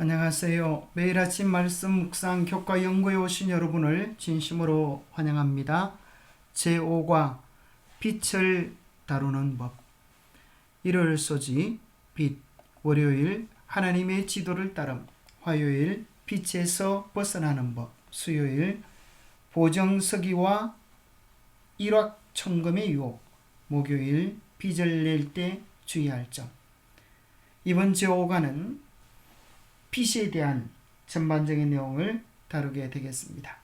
안녕하세요. 매일 아침 말씀 묵상 교과 연구에 오신 여러분을 진심으로 환영합니다. 제5과 빛을 다루는 법. 일요일 소지 빛, 월요일 하나님의 지도를 따름, 화요일 빛에서 벗어나는 법, 수요일 보정서기와 일확천금의 유혹, 목요일 빚을 낼 때 주의할 점. 이번 제5과는 빚에 대한 전반적인 내용을 다루게 되겠습니다.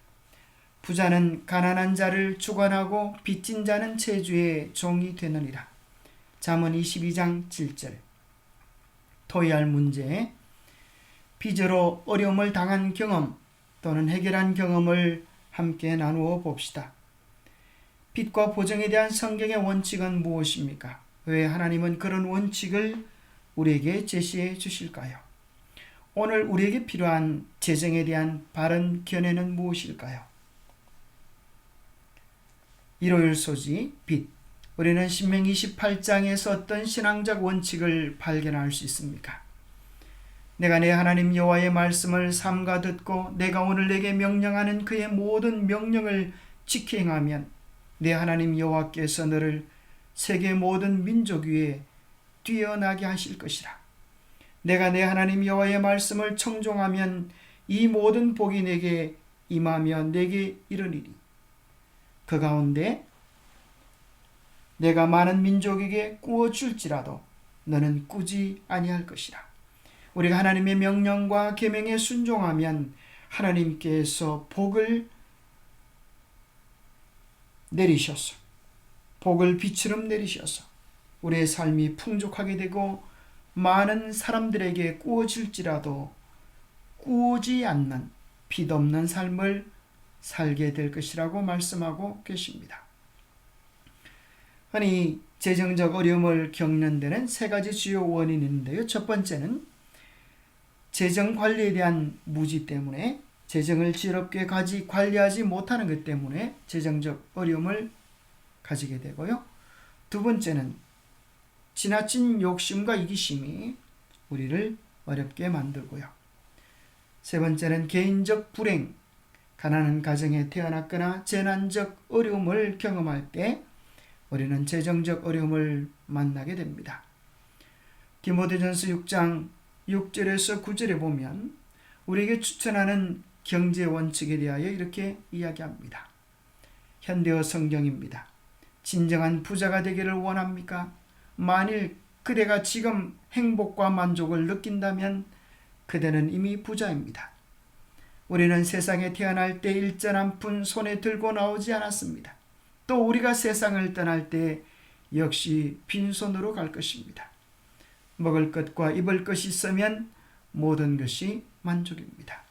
부자는 가난한 자를 주관하고 빚진 자는 체주의 종이 되느니라. 잠언 22장 7절. 토의할 문제. 빚으로 어려움을 당한 경험 또는 해결한 경험을 함께 나누어 봅시다. 빚과 보정에 대한 성경의 원칙은 무엇입니까? 왜 하나님은 그런 원칙을 우리에게 제시해 주실까요? 오늘 우리에게 필요한 재정에 대한 바른 견해는 무엇일까요? 일요일 소지 빛 우리는 신명 28장에서 어떤 신앙적 원칙을 발견할 수 있습니까? 내가 내 하나님 여호와의 말씀을 삼가 듣고 내가 오늘 내게 명령하는 그의 모든 명령을 지켜 행하면 내 하나님 여호와께서 너를 세계 모든 민족 위에 뛰어나게 하실 것이라. 내가 내 하나님 여호와의 말씀을 청종하면 이 모든 복이 내게 임하며 내게 이르니리. 그 가운데 내가 많은 민족에게 꾸어 줄지라도 너는 꾸지 아니할 것이라. 우리가 하나님의 명령과 계명에 순종하면 하나님께서 복을 내리셔서 복을 비처럼 내리셔서 우리의 삶이 풍족하게 되고 많은 사람들에게 꾸어질지라도 꾸어지 않는 빚없는 삶을 살게 될 것이라고 말씀하고 계십니다. 흔히 재정적 어려움을 겪는 데는 세 가지 주요 원인이 있는데요. 첫 번째는 재정 관리에 대한 무지 때문에 재정을 지혜롭게 가지 관리하지 못하는 것 때문에 재정적 어려움을 가지게 되고요. 두 번째는 지나친 욕심과 이기심이 우리를 어렵게 만들고요. 세 번째는 개인적 불행, 가난한 가정에 태어났거나 재난적 어려움을 경험할 때 우리는 재정적 어려움을 만나게 됩니다. 디모데전서 6장 6절에서 9절에 보면 우리에게 추천하는 경제 원칙에 대하여 이렇게 이야기합니다. 현대어 성경입니다. 진정한 부자가 되기를 원합니까? 만일 그대가 지금 행복과 만족을 느낀다면 그대는 이미 부자입니다. 우리는 세상에 태어날 때 일전 한 푼 손에 들고 나오지 않았습니다. 또 우리가 세상을 떠날 때 역시 빈손으로 갈 것입니다. 먹을 것과 입을 것이 있으면 모든 것이 만족입니다.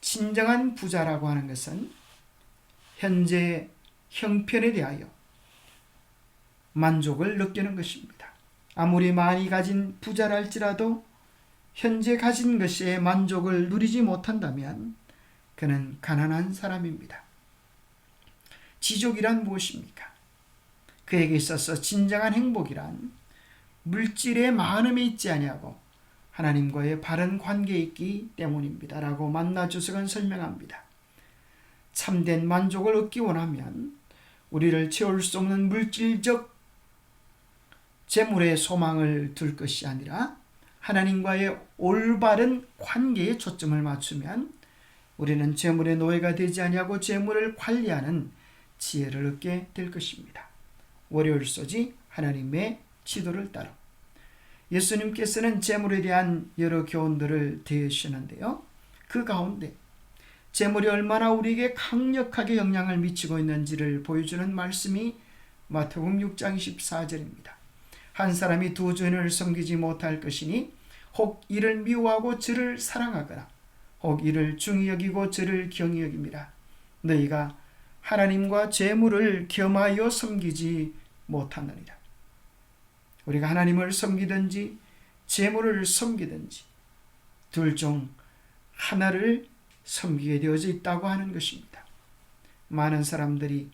진정한 부자라고 하는 것은 현재 형편에 대하여 만족을 느끼는 것입니다. 아무리 많이 가진 부자랄지라도 현재 가진 것에 만족을 누리지 못한다면 그는 가난한 사람입니다. 지족이란 무엇입니까? 그에게 있어서 진정한 행복이란 물질의 많음에 있지 아니하고 하나님과의 바른 관계에 있기 때문입니다 라고 만나 주석은 설명합니다. 참된 만족을 얻기 원하면 우리를 채울 수 없는 물질적 재물에 소망을 둘 것이 아니라 하나님과의 올바른 관계에 초점을 맞추면 우리는 재물의 노예가 되지 아니하고 재물을 관리하는 지혜를 얻게 될 것입니다. 월요일 소지 하나님의 지도를 따라 예수님께서는 재물에 대한 여러 교훈들을 대시는데요. 그 가운데 재물이 얼마나 우리에게 강력하게 영향을 미치고 있는지를 보여주는 말씀이 마태복음 6장 24절입니다. 한 사람이 두 주인을 섬기지 못할 것이니 혹 이를 미워하고 저를 사랑하거나 혹 이를 중히 여기고 저를 경히 여깁니다. 너희가 하나님과 재물을 겸하여 섬기지 못하느니라. 우리가 하나님을 섬기든지 재물을 섬기든지 둘 중 하나를 섬기게 되어져 있다고 하는 것입니다. 많은 사람들이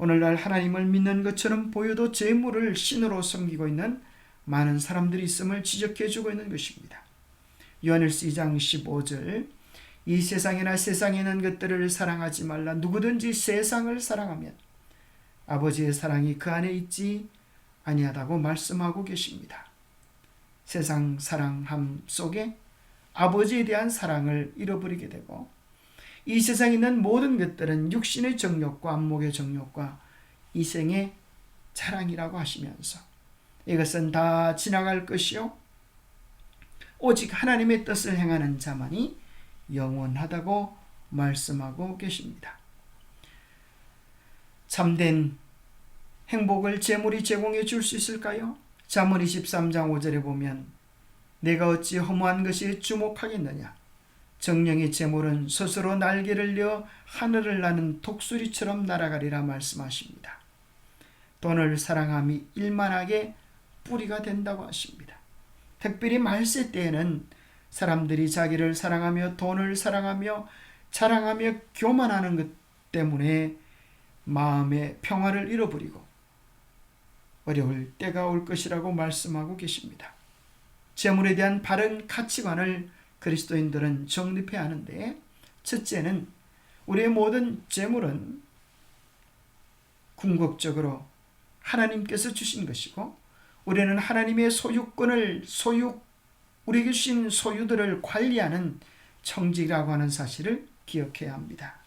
오늘날 하나님을 믿는 것처럼 보여도 재물을 신으로 섬기고 있는 많은 사람들이 있음을 지적해 주고 있는 것입니다. 요한일서 2장 15절 이 세상이나 세상에 있는 것들을 사랑하지 말라 누구든지 세상을 사랑하면 아버지의 사랑이 그 안에 있지 아니하다고 말씀하고 계십니다. 세상 사랑함 속에 아버지에 대한 사랑을 잃어버리게 되고 이 세상에 있는 모든 것들은 육신의 정욕과 안목의 정욕과 이생의 자랑이라고 하시면서 이것은 다 지나갈 것이요 오직 하나님의 뜻을 행하는 자만이 영원하다고 말씀하고 계십니다. 참된 행복을 재물이 제공해 줄 수 있을까요? 잠언 23장 5절에 보면 내가 어찌 허무한 것에 주목하겠느냐 정령의 재물은 스스로 날개를 려 하늘을 나는 독수리처럼 날아가리라 말씀하십니다. 돈을 사랑함이 일만하게 뿌리가 된다고 하십니다. 특별히 말세 때에는 사람들이 자기를 사랑하며 돈을 사랑하며 자랑하며 교만하는 것 때문에 마음의 평화를 잃어버리고 어려울 때가 올 것이라고 말씀하고 계십니다. 재물에 대한 바른 가치관을 그리스도인들은 정립해야 하는데 첫째는 우리의 모든 재물은 궁극적으로 하나님께서 주신 것이고 우리는 하나님의 소유권을 소유 우리에게 주신 소유들을 관리하는 청지라고 하는 사실을 기억해야 합니다.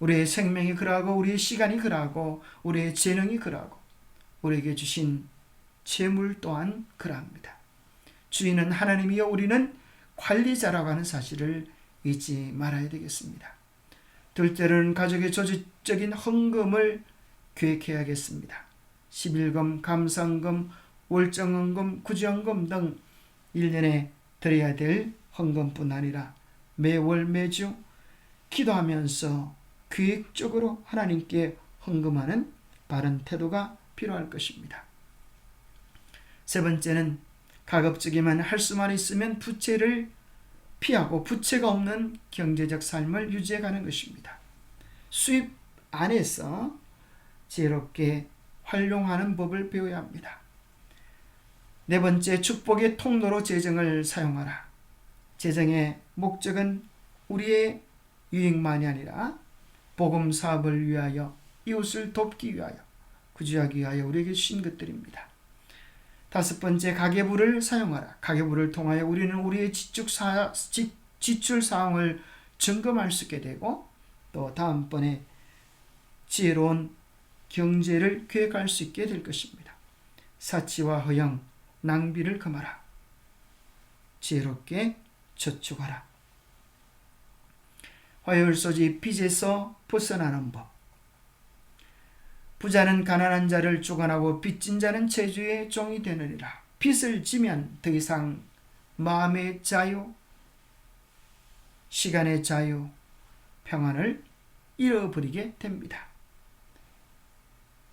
우리의 생명이 그러하고 우리의 시간이 그러하고 우리의 재능이 그러하고 우리에게 주신 재물 또한 그러합니다. 주인은 하나님이요 우리는 관리자라고 하는 사실을 잊지 말아야 되겠습니다. 둘째로는 가족의 조직적인 헌금을 계획해야겠습니다. 11금, 감상금, 월정헌금, 구정헌금 등 1년에 드려야 될 헌금뿐 아니라 매월 매주 기도하면서 계획적으로 하나님께 헌금하는 바른 태도가 필요할 것입니다. 세 번째는 가급적이면 할 수만 있으면 부채를 피하고 부채가 없는 경제적 삶을 유지해 가는 것입니다. 수입 안에서 지혜롭게 활용하는 법을 배워야 합니다. 네 번째, 축복의 통로로 재정을 사용하라. 재정의 목적은 우리의 유익만이 아니라 복음 사업을 위하여 이웃을 돕기 위하여 구제하기 위하여 우리에게 주신 것들입니다. 다섯 번째, 가계부를 사용하라. 가계부를 통하여 우리는 우리의 지출, 사, 지, 지출 사항을 점검할 수 있게 되고 또 다음번에 지혜로운 경제를 계획할 수 있게 될 것입니다. 사치와 허영, 낭비를 금하라. 지혜롭게 저축하라. 화요일 소지 빚에서 벗어나는 법. 부자는 가난한 자를 주관하고 빚진 자는 제주의 종이 되느니라. 빚을 지면 더 이상 마음의 자유, 시간의 자유, 평안을 잃어버리게 됩니다.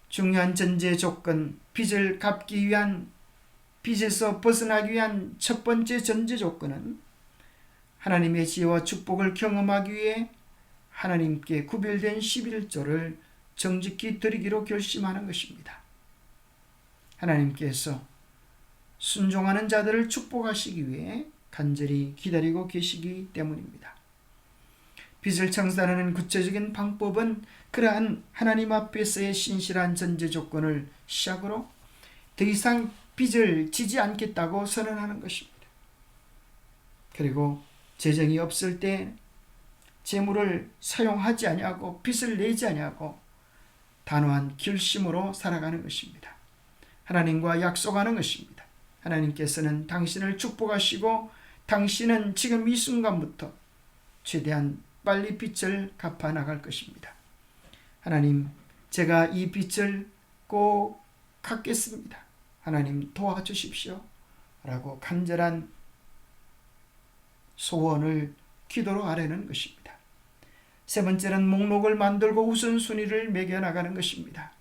중요한 전제 조건, 빚을 갚기 위한 빚에서 벗어나기 위한 첫 번째 전제 조건은 하나님의 지혜와 축복을 경험하기 위해 하나님께 구별된 11조를 정직히 드리기로 결심하는 것입니다. 하나님께서 순종하는 자들을 축복하시기 위해 간절히 기다리고 계시기 때문입니다. 빚을 청산하는 구체적인 방법은 그러한 하나님 앞에서의 신실한 전제 조건을 시작으로 더 이상 빚을 지지 않겠다고 선언하는 것입니다. 그리고 재정이 없을 때 재물을 사용하지 아니하고 빚을 내지 아니하고 단호한 결심으로 살아가는 것입니다. 하나님과 약속하는 것입니다. 하나님께서는 당신을 축복하시고 당신은 지금 이 순간부터 최대한 빨리 빚을 갚아 나갈 것입니다. 하나님, 제가 이 빚을 꼭 갚겠습니다. 하나님 도와주십시오. 라고 간절한 소원을 기도로 아뢰는 것입니다. 세 번째는 목록을 만들고 우선순위를 매겨나가는 것입니다.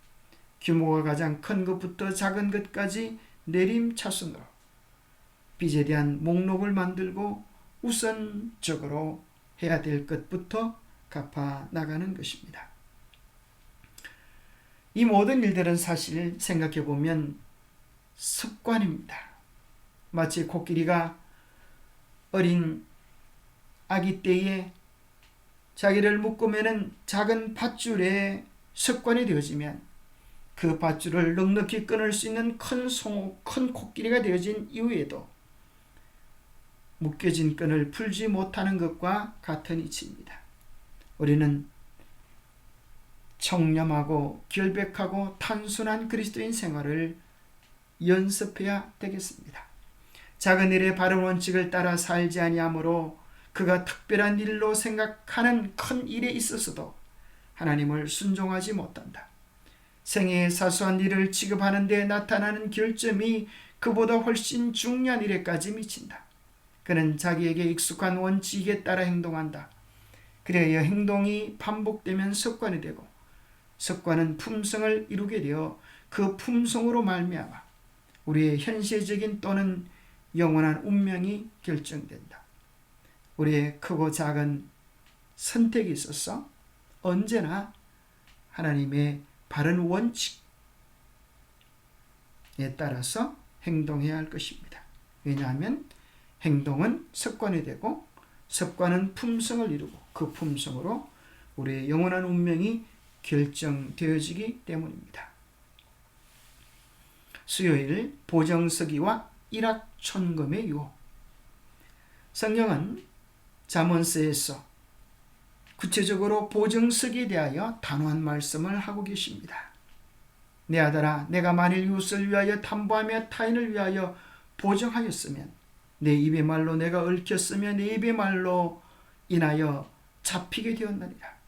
규모가 가장 큰 것부터 작은 것까지 내림차순으로 빚에 대한 목록을 만들고 우선적으로 해야 될 것부터 갚아 나가는 것입니다. 이 모든 일들은 사실 생각해 보면 습관입니다. 마치 코끼리가 어린 아기 때에 자기를 묶으면은 작은 밧줄에 습관이 되어지면 그 밧줄을 넉넉히 끊을 수 있는 큰 송호, 큰 코끼리가 되어진 이후에도 묶여진 끈을 풀지 못하는 것과 같은 이치입니다. 우리는 청렴하고 결백하고 단순한 그리스도인 생활을 연습해야 되겠습니다. 작은 일의 바른 원칙을 따라 살지 아니하므로 그가 특별한 일로 생각하는 큰 일에 있어서도 하나님을 순종하지 못한다. 생애의 사소한 일을 취급하는 데 나타나는 결점이 그보다 훨씬 중요한 일에까지 미친다. 그는 자기에게 익숙한 원칙에 따라 행동한다. 그래야 행동이 반복되면 습관이 되고 습관은 품성을 이루게 되어 그 품성으로 말미암아 우리의 현실적인 또는 영원한 운명이 결정된다. 우리의 크고 작은 선택이 있어서 언제나 하나님의 바른 원칙에 따라서 행동해야 할 것입니다. 왜냐하면 행동은 습관이 되고 습관은 품성을 이루고 그 품성으로 우리의 영원한 운명이 결정되어지기 때문입니다. 수요일 보정서기와 일확천금의 유혹 성경은 잠언서에서 구체적으로 보정서기에 대하여 단호한 말씀을 하고 계십니다. 내 아들아 내가 만일 이웃을 위하여 탐보하며 타인을 위하여 보정하였으면 내 입의 말로 내가 얽혔으며 내 입의 말로 인하여 잡히게 되었느니라.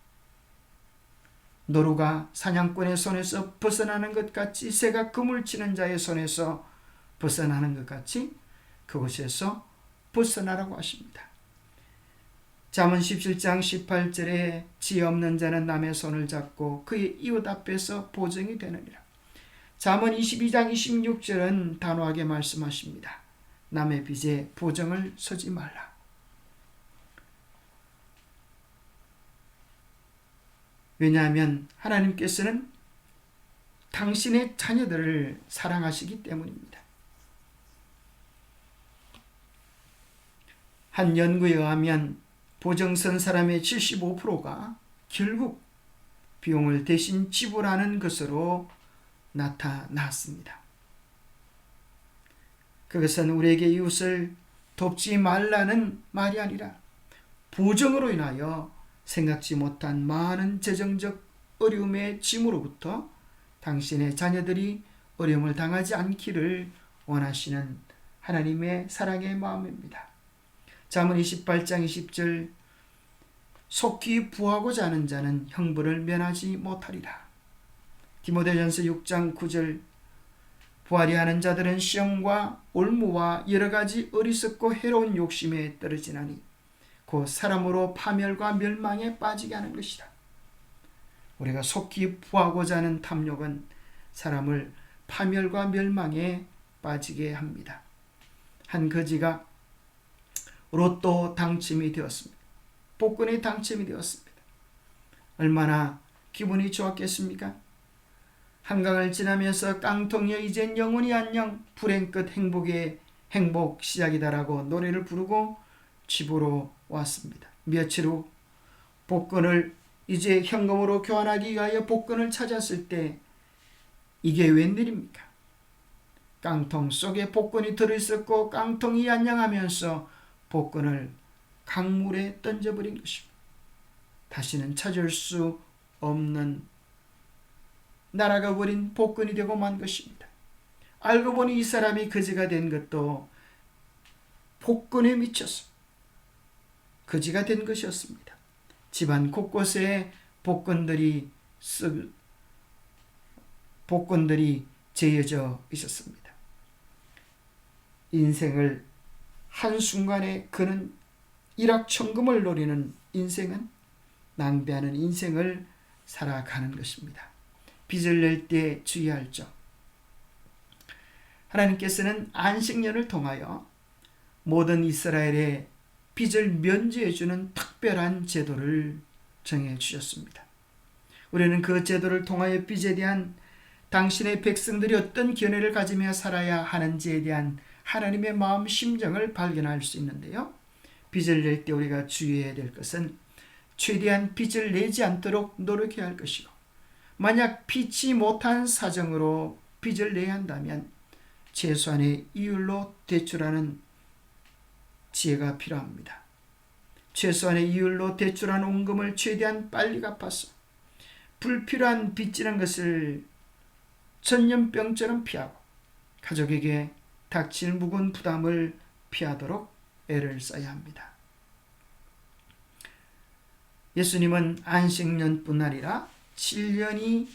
노루가 사냥꾼의 손에서 벗어나는 것 같이 새가 그물 치는 자의 손에서 벗어나는 것 같이 그곳에서 벗어나라고 하십니다. 잠언 17장 18절에 지혜 없는 자는 남의 손을 잡고 그의 이웃 앞에서 보증이 되느니라. 잠언 22장 26절은 단호하게 말씀하십니다. 남의 빚에 보증을 서지 말라. 왜냐하면 하나님께서는 당신의 자녀들을 사랑하시기 때문입니다. 한 연구에 의하면 보정선 사람의 75%가 결국 비용을 대신 지불하는 것으로 나타났습니다. 그것은 우리에게 이웃을 돕지 말라는 말이 아니라 보정으로 인하여 생각지 못한 많은 재정적 어려움의 짐으로부터 당신의 자녀들이 어려움을 당하지 않기를 원하시는 하나님의 사랑의 마음입니다. 잠언 28장 20절 속히 부하고자 하는 자는 형벌을 면하지 못하리라. 디모데전서 6장 9절 부하리 하는 자들은 시험과 올무와 여러 가지 어리석고 해로운 욕심에 떨어지나니 곧 사람으로 파멸과 멸망에 빠지게 하는 것이다. 우리가 속히 부하고자 하는 탐욕은 사람을 파멸과 멸망에 빠지게 합니다. 한 거지가 로또 당첨이 되었습니다. 복권이 당첨이 되었습니다. 얼마나 기분이 좋았겠습니까? 한강을 지나면서 깡통이여 이젠 영원히 안녕 불행 끝 행복의 행복 시작이다라고 노래를 부르고 집으로 왔습니다. 며칠 후 복권을 이제 현금으로 교환하기 위하여 복권을 찾았을 때 이게 웬일입니까? 깡통 속에 복권이 들어있었고 깡통이 안녕하면서 복권을 강물에 던져버린 것입니다. 다시는 찾을 수 없는 날아가 버린 복권이 되고 만 것입니다. 알고 보니 이 사람이 거지가 된 것도 복권에 미쳐서 거지가 된 것이었습니다. 집안 곳곳에 복권들이 쓱 복권들이 재여져 있었습니다. 인생을 한순간에 그는 일확천금을 노리는 인생은 낭비하는 인생을 살아가는 것입니다. 빚을 낼 때 주의할 점. 하나님께서는 안식년을 통하여 모든 이스라엘의 빚을 면제해 주는 특별한 제도를 정해 주셨습니다. 우리는 그 제도를 통하여 빚에 대한 당신의 백성들이 어떤 견해를 가지며 살아야 하는지에 대한 하나님의 마음 심정을 발견할 수 있는데요. 빚을 낼 때 우리가 주의해야 될 것은 최대한 빚을 내지 않도록 노력해야 할 것이고 만약 피치 못한 사정으로 빚을 내야 한다면 최소한의 이율로 대출하는 지혜가 필요합니다. 최소한의 이율로 대출한 원금을 최대한 빨리 갚아서 불필요한 빚지는 것을 전염병처럼 피하고 가족에게 닥칠 묵은 부담을 피하도록 애를 써야 합니다. 예수님은 안식년뿐 아니라 7년이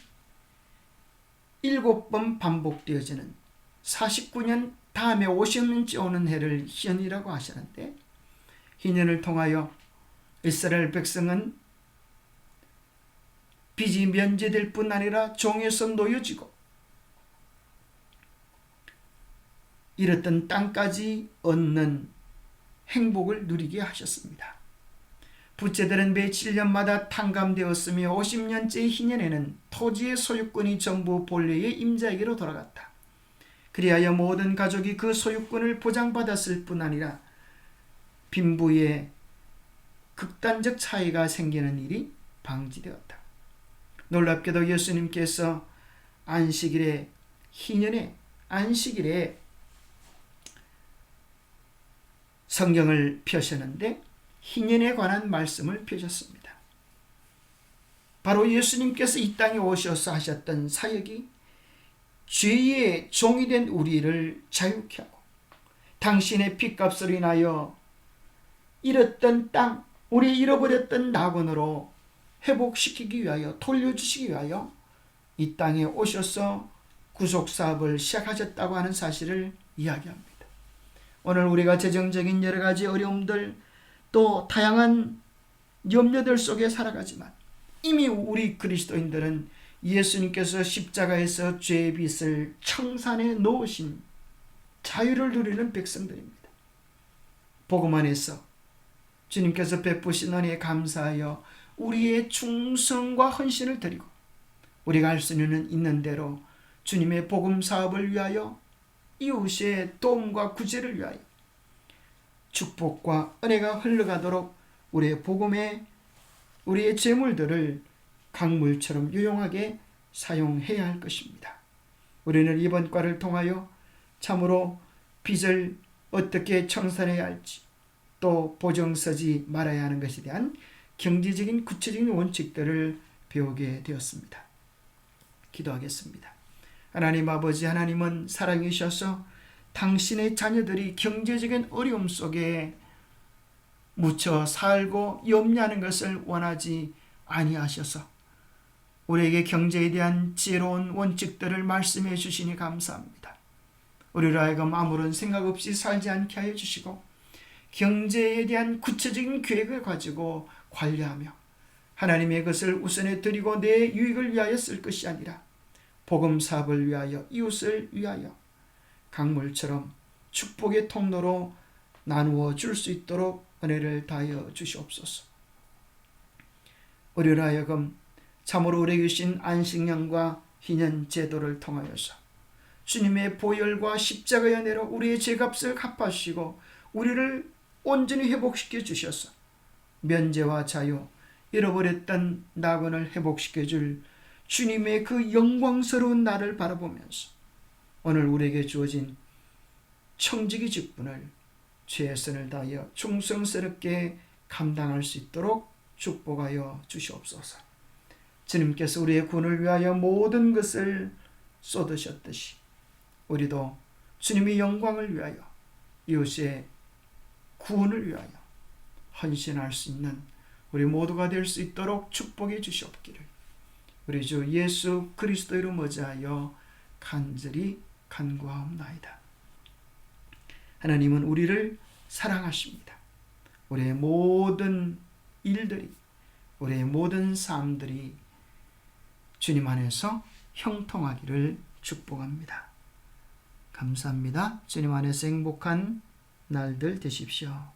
7번 반복되어지는 49년 다음에 50년째 오는 해를 희년이라고 하시는데 희년을 통하여 이스라엘 백성은 빚이 면제될 뿐 아니라 종에서 놓여지고 잃었던 땅까지 얻는 행복을 누리게 하셨습니다. 부채들은 매 7년마다 탕감되었으며 50년째 희년에는 토지의 소유권이 전부 본래의 임자에게로 돌아갔다. 그리하여 모든 가족이 그 소유권을 보장받았을 뿐 아니라 빈부의 극단적 차이가 생기는 일이 방지되었다. 놀랍게도 예수님께서 안식일에 희년에 안식일에 성경을 펴셨는데 희년에 관한 말씀을 펴셨습니다. 바로 예수님께서 이 땅에 오셔서 하셨던 사역이 죄의 종이 된 우리를 자유케 하고 당신의 피값으로 인하여 잃었던 땅, 우리 잃어버렸던 낙원으로 회복시키기 위하여 돌려주시기 위하여 이 땅에 오셔서 구속사업을 시작하셨다고 하는 사실을 이야기합니다. 오늘 우리가 재정적인 여러 가지 어려움들 또 다양한 염려들 속에 살아가지만 이미 우리 그리스도인들은 예수님께서 십자가에서 죄의 빚을 청산해 놓으신 자유를 누리는 백성들입니다. 복음 안에서 주님께서 베푸신 은혜에 감사하여 우리의 충성과 헌신을 드리고 우리가 할 수 있는 있는 대로 주님의 복음 사업을 위하여 이웃의 도움과 구제를 위하여 축복과 은혜가 흘러가도록 우리의 복음에 우리의 재물들을 강물처럼 유용하게 사용해야 할 것입니다. 우리는 이번 과를 통하여 참으로 빚을 어떻게 청산해야 할지 또 보증 서지 말아야 하는 것에 대한 경제적인 구체적인 원칙들을 배우게 되었습니다. 기도하겠습니다. 하나님 아버지 하나님은 사랑이셔서 당신의 자녀들이 경제적인 어려움 속에 묻혀 살고 염려하는 것을 원하지 아니하셔서 우리에게 경제에 대한 지혜로운 원칙들을 말씀해 주시니 감사합니다. 우리로 하여금 아무런 생각 없이 살지 않게 하여 주시고 경제에 대한 구체적인 계획을 가지고 관리하며 하나님의 것을 우선에 드리고 내 유익을 위하여 쓸 것이 아니라 복음 사업을 위하여 이웃을 위하여 강물처럼 축복의 통로로 나누어 줄 수 있도록 은혜를 다하여 주시옵소서. 우리를 하여금 참으로 우리에게 주신 안식년과 희년 제도를 통하여서 주님의 보혈과 십자가의 은혜로 우리의 죄값을 갚아주시고 우리를 온전히 회복시켜 주셔서 면제와 자유, 잃어버렸던 낙원을 회복시켜 줄 주님의 그 영광스러운 나를 바라보면서 오늘 우리에게 주어진 청지기 직분을 최선을 다하여 충성스럽게 감당할 수 있도록 축복하여 주시옵소서. 주님께서 우리의 군을 위하여 모든 것을 쏟으셨듯이 우리도 주님의 영광을 위하여 이웃의 구원을 위하여 헌신할 수 있는 우리 모두가 될 수 있도록 축복해 주시옵기를 우리 주 예수 그리스도로 머지하여 간절히 간구하옵나이다. 하나님은 우리를 사랑하십니다. 우리의 모든 일들이 우리의 모든 삶들이 주님 안에서 형통하기를 축복합니다. 감사합니다. 주님 안에서 행복한 날들 되십시오.